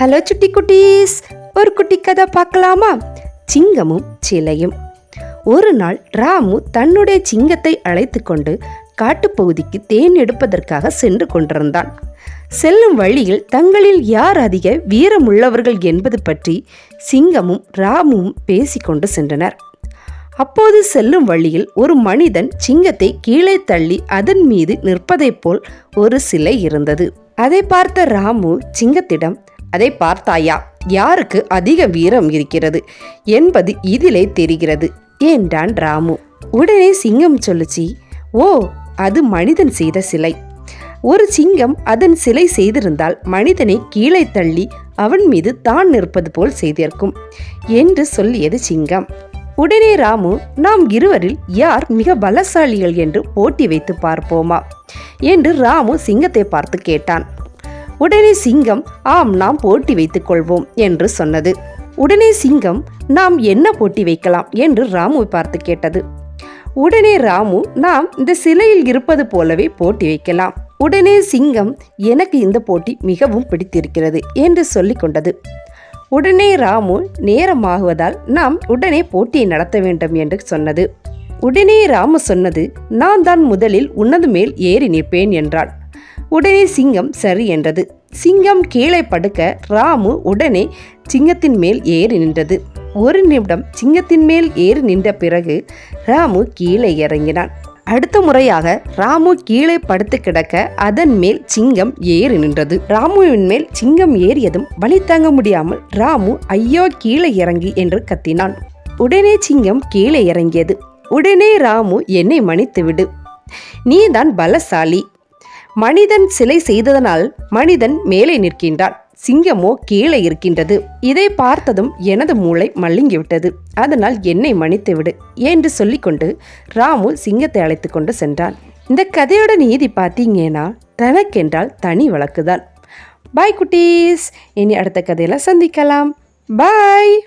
Hello சுட்டி குட்டீஸ் ஒரு குட்டி கதை பார்க்கலாமா? சிங்கமும் சிலையும். ஒரு நாள் ராமு தன்னுடைய சிங்கத்தை அழைத்து கொண்டு காட்டுப்பகுதிக்கு தேன் எடுப்பதற்காக சென்று கொண்டிருந்தான். செல்லும் வழியில் தங்களில் யார் அதிக வீரமுள்ளவர்கள் என்பது பற்றி சிங்கமும் ராமுவும் பேசிக்கொண்டு சென்றனர். அப்போது செல்லும் வழியில் ஒரு மனிதன் சிங்கத்தை கீழே தள்ளி அதன் மீது நிற்பதைப் போல் ஒரு சிலை இருந்தது. அதை பார்த்த ராமு சிங்கத்திடம் அதை பார்த்தாயா? யாருக்கு அதிக வீரம் இருக்கிறது என்பது இதிலே தெரிகிறது என்றான் ராமு. உடனே சிங்கம் சொல்லுச்சி ஓ அது மனிதன் செய்த சிலை. ஒரு சிங்கம் அதன் சிலை செய்திருந்தால் மனிதனை கீழே தள்ளி அவன் மீது தான் நிற்பது போல் செய்திருக்கும் என்று சொல்லியது சிங்கம். உடனே ராமு நாம் இருவரில் யார் மிக பலசாலிகள் என்று போட்டி வைத்து பார்ப்போமா? என்று ராமு சிங்கத்தை பார்த்து கேட்டான். உடனே சிங்கம் ஆம் நாம் போட்டி வைத்துக் கொள்வோம் என்று சொன்னது. உடனே சிங்கம் நாம் என்ன போட்டி வைக்கலாம்? என்று ராமுவை பார்த்து கேட்டது. உடனே ராமு நாம் இந்த சிலையில் இருப்பது போலவே போட்டி வைக்கலாம். உடனே சிங்கம் எனக்கு இந்த போட்டி மிகவும் பிடித்திருக்கிறது என்று சொல்லிக்கொண்டது உடனே ராமு நேரமாகுவதால் நாம் உடனே போட்டியை நடத்த வேண்டும் என்று சொன்னது. உடனே ராமு சொன்னது நான் தான் முதலில் உன்னது மேல் ஏறி நிற்பேன் என்றான் உடனே சிங்கம் சரி என்றது. சிங்கம் கீழே படுக்க ராமு உடனே சிங்கத்தின் மேல் ஏறி நின்றது. ஒரு நிமிடம் சிங்கத்தின் மேல் ஏறி நின்ற பிறகு ராமு கீழே இறங்கினான். அடுத்த முறையாக ராமு கீழே படுத்து கிடக்க அதன் மேல் சிங்கம் ஏறி நின்றது. ராமுவின் மேல் சிங்கம் ஏறியதும் வழி தாங்க முடியாமல் ராமு ஐயோ கீழே இறங்கி என்று கத்தினான். உடனே சிங்கம் கீழே இறங்கியது. உடனே ராமு என்னை மன்னித்து விடு நீதான் பலசாலி. மனிதன் சிலை செய்ததனால் மனிதன் மேலே நிற்கின்றான். சிங்கமோ கீழே இருக்கின்றது. இதை பார்த்ததும் எனது மூளை மல்லிங்கிவிட்டது. அதனால் என்னை மன்னித்துவிடு என்று சொல்லிக்கொண்டு ராமு சிங்கத்தை அழைத்து கொண்டு சென்றான். இந்த கதையோட நீதி பார்த்தீங்கன்னா தனக்கென்றால் தனி வழக்குதான். பாய் குட்டீஸ். இனி அடுத்த கதையில சந்திக்கலாம். பாய்